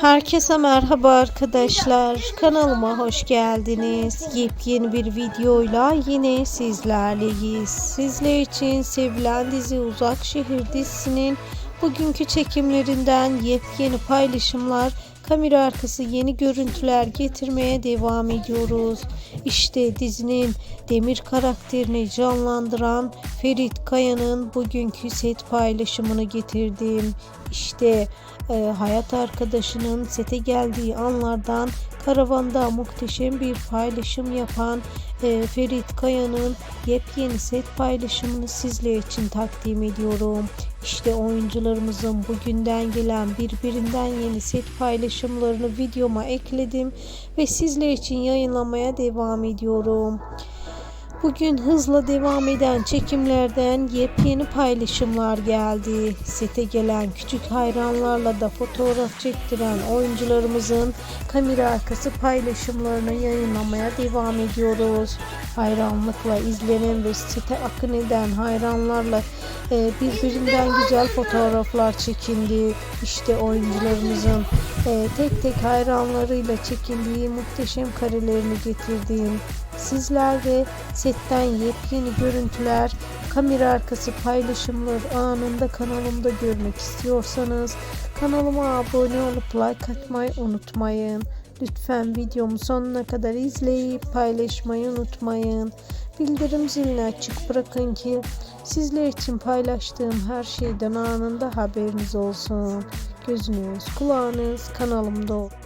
Herkese merhaba arkadaşlar. Kanalıma hoş geldiniz. Yepyeni bir videoyla yine sizlerleyiz. Sizler için sevilen dizi Uzak Şehir dizisinin bugünkü çekimlerinden yepyeni paylaşımlar, kamera arkası yeni görüntüler getirmeye devam ediyoruz. İşte dizinin Demir karakterini canlandıran Ferit Kaya'nın bugünkü set paylaşımını getirdim. İşte e, hayat arkadaşının sete geldiği anlardan karavanda muhteşem bir paylaşım yapan e, Ferit Kaya'nın yepyeni set paylaşımını sizler için takdim ediyorum. İşte oyuncularımızın bugünden gelen birbirinden yeni set paylaşımlarını videoma ekledim ve sizler için yayınlamaya devam ediyorum. Bugün hızla devam eden çekimlerden yepyeni paylaşımlar geldi. Sete gelen küçük hayranlarla da fotoğraf çektiren oyuncularımızın kamera arkası paylaşımlarını yayınlamaya devam ediyoruz. Hayranlıkla izlenen ve site akın eden hayranlarla e, birbirinden güzel fotoğraflar çekildi. İşte oyuncularımızın e, tek tek hayranlarıyla çekildiği muhteşem karelerini getirdiğim Sizler de setten yepyeni görüntüler, kamera arkası paylaşımlar anında kanalımda görmek istiyorsanız kanalıma abone olup like atmayı unutmayın. Lütfen videomu sonuna kadar izleyip paylaşmayı unutmayın. Bildirim zilini açık bırakın ki sizler için paylaştığım her şeyden anında haberiniz olsun. Gözünüz, kulağınız kanalımda olsun.